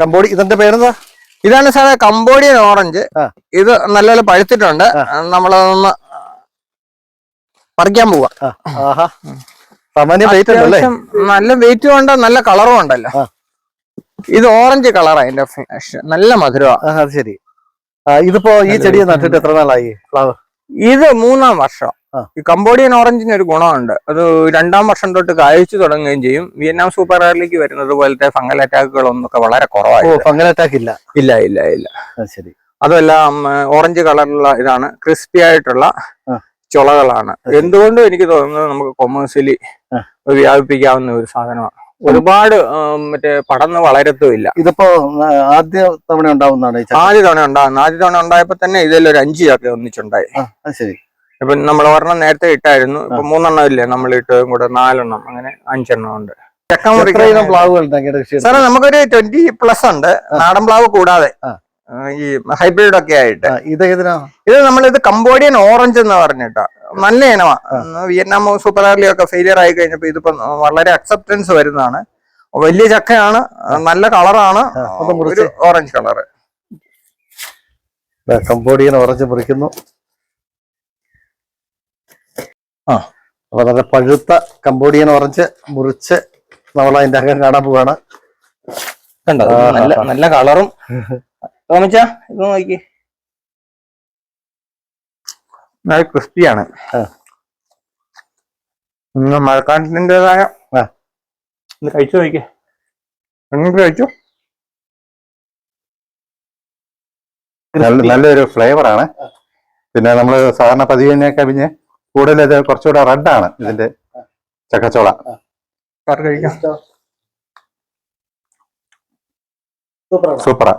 കമ്പോടി ഇതിന്റെ പേരെന്താ? ഇതാണ് സാറേ കമ്പോഡിയൻ ഓറഞ്ച്. ഇത് നല്ല പഴുത്തിട്ടുണ്ട്. നമ്മളതൊന്ന് പറിക്കാൻ പോവാ. നല്ല വെയിറ്റും ഉണ്ട് നല്ല കളറും ഉണ്ടല്ലോ. ഇത് ഓറഞ്ച് കളറാ അതിന്റെ നല്ല മധുരമാണ് ശരി. ഇതിപ്പോ ഈ ചെടി നട്ടിട്ട് എത്ര നാളായി? ഫ്ലവർ ഇത് മൂന്നാം വർഷം. ഈ കംബോഡിയൻ ഓറഞ്ചിന് ഒരു ഗുണമുണ്ട്. അത് രണ്ടാം വർഷം തൊട്ട് കായ്ച്ചു തുടങ്ങുകയും ചെയ്യും. വിയറ്റ്നാം സൂപ്പർ റയറിലേക്ക് വരുന്നത് പോലത്തെ ഫംഗൽ അറ്റാക്കുകളൊന്നൊക്കെ വളരെ ഓ കുറവായി ഫംഗൽ അറ്റാക്ക് ഇല്ല. ഇല്ല ഇല്ല ഇല്ല. ശരി. അതല്ല ഓറഞ്ച് കളറിലുള്ള ഇതാണ്. ക്രിസ്പി ആയിട്ടുള്ള ചുളകളാണ്. എന്തുകൊണ്ടും എനിക്ക് തോന്നുന്നത് നമുക്ക് കൊമേഴ്സ്യലി. വ്യാപിപ്പിക്കാവുന്ന ഒരു സാധനമാണ്. ഒരുപാട് മറ്റേ പടന്ന് വളരത്തുമില്ല. ഇതിപ്പോ ആദ്യ തവണ ഉണ്ടാവുന്നതാണ് ആദ്യ തവണ ഉണ്ടാകുന്ന ആദ്യ തവണ ഉണ്ടായപ്പോ തന്നെ ഇതിലൊരു അഞ്ച് ചക്ക ഒന്നിച്ചുണ്ടായി. ശരി. ഇപ്പൊ നമ്മൾ ഒരെണ്ണം നേരത്തെ ഇട്ടായിരുന്നു. ഇപ്പൊ മൂന്നെണ്ണം ഇല്ലേ? നമ്മൾ ഇട്ടതും കൂടെ നാലെണ്ണം അങ്ങനെ അഞ്ചെണ്ണം ഉണ്ട്. സാറേ നമുക്കൊരു ട്വന്റി പ്ലസ് ഉണ്ട്. നാടൻ പ്ലാവ് കൂടാതെ. ഈ ഹൈബ്രിഡ് ഒക്കെ ആയിട്ട്. ഇത് നമ്മൾ ഇത് കംബോഡിയൻ ഓറഞ്ച് എന്ന് പറഞ്ഞിട്ടാ നല്ല ഇനമാ. വിയറ്റ്നാം സൂപ്പർ ആർലി ഒക്കെ ഫെയിലിയർ ആയി കഴിഞ്ഞപ്പോ ഇതിപ്പോ വളരെ അക്സെപ്റ്റൻസ് വരുന്നതാണ്. വലിയ ചക്കയാണ് നല്ല കളറാണ്. ഒരു ഓറഞ്ച് കളറ്. കംബോഡിയൻ ഓറഞ്ച് മുറിക്കുന്നു. ആ. അപ്പൊ നല്ല പഴുത്ത കംബോഡിയൻ ഓറഞ്ച് മുറിച്ച് നമ്മൾ അതിന്റെ അകം കാണാൻ പോവാണ്. കണ്ടോ? നല്ല. നല്ല കളറും. തോമിച്ച ഇത് നോക്കി. നല്ല ക്രിസ്പിയാണ്. മഴക്കാലത്തിന്റെതായ കഴിച്ചു നോക്കിയേ എങ്ങനെ കഴിച്ചു? നല്ല നല്ലൊരു ഫ്ലേവറാണ് പിന്നെ നമ്മൾ സാധാരണ പതിവിനെ കവിഞ്ഞ് കൂടുതൽ ഇത് കുറച്ചുകൂടെ റെഡാണ് ഇതിന്റെ ചക്കച്ചോള. സൂപ്പറാ